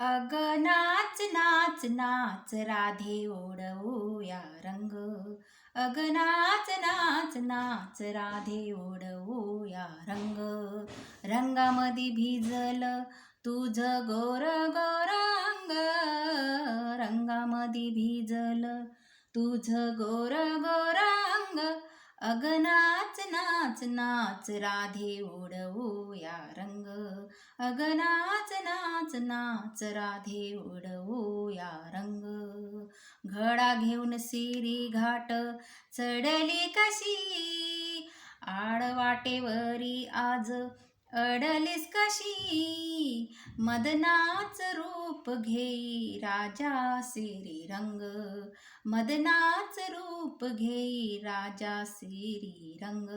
अग नाच नाच नाच राधे ओढवूया रंग. अग नाच नाच नाच राधे ओढवूया रंग. रंगामध्ये भिजल तुझ गोर गोरांग. रंगामध्ये भिजल तुझ गोर गोरांग. अग नाच नाच नाच राधे ओढवूया रंग अग नाच नाच नाच राधे ओढवूया रंग. घडा घेऊन सिरी घाट चढली कशी? आडवाटेवरी आज अडलीस कशी? मदनाच रूप घेई राजा सिरी रंग. मदनाच रूप घेई राजा सिरी रंग.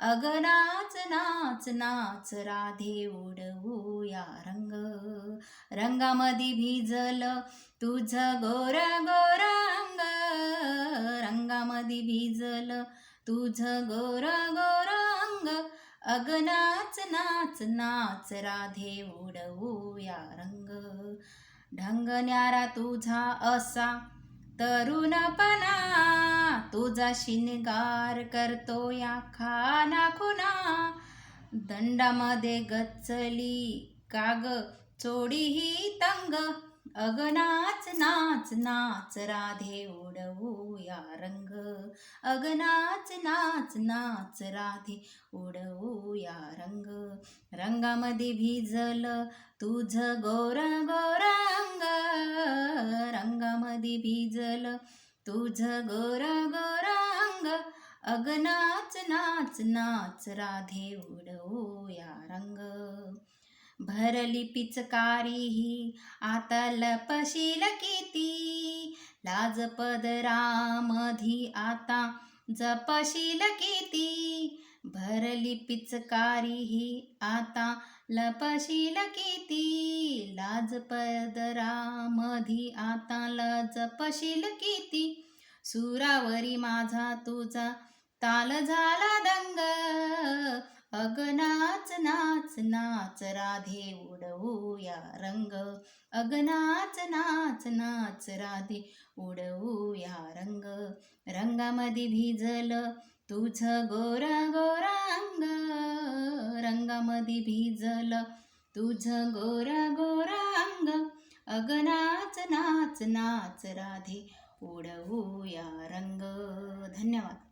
अग नाच नाच नाच राधे ओढवूया रंग. रंगामध्ये भिजल तुझ गोर गोर अंग रंगामध्ये भिजल तुझ गोर गोर अंग अग नाच नाच नाच राधे ओढवूया रंग. ढंग न्यारा तुझा असा तरुणपणा तुझा शिनगार करतो या खाना खुना दंडामध्ये गचली काग चोडी ही तंग. अग नाच नाच नाच राधे उडवूया रंग. अग नाच नाच नाच राधे उडवूया रंग. रंगामध्ये भिजल तुझ गोर गोरंग. रंगामध्ये भिजल तुझ गोर गोरंग. अग नाच नाच नाच राधे उडवूया रंग. भरली पिचकारी ही. आता लपशील किती? लाज पदरामधी आता जपशील किती? भरली पिचकारी ही. आता लपशील किती? लाज पदरामधी आता लजपशील किती? सुरावरी माझा तुझा ताल झाला दंग. अग नाच नाच नाच राधे उडवूया रंग. अग नाच नाच नाच राधे उडवूया रंग. रंगामध्ये भिजल तुझ गोर गोरांग. रंगामध्ये भिजल तुझ गोर गोरांग. अग नाच नाच नाच राधे उडवूया रंग. धन्यवाद.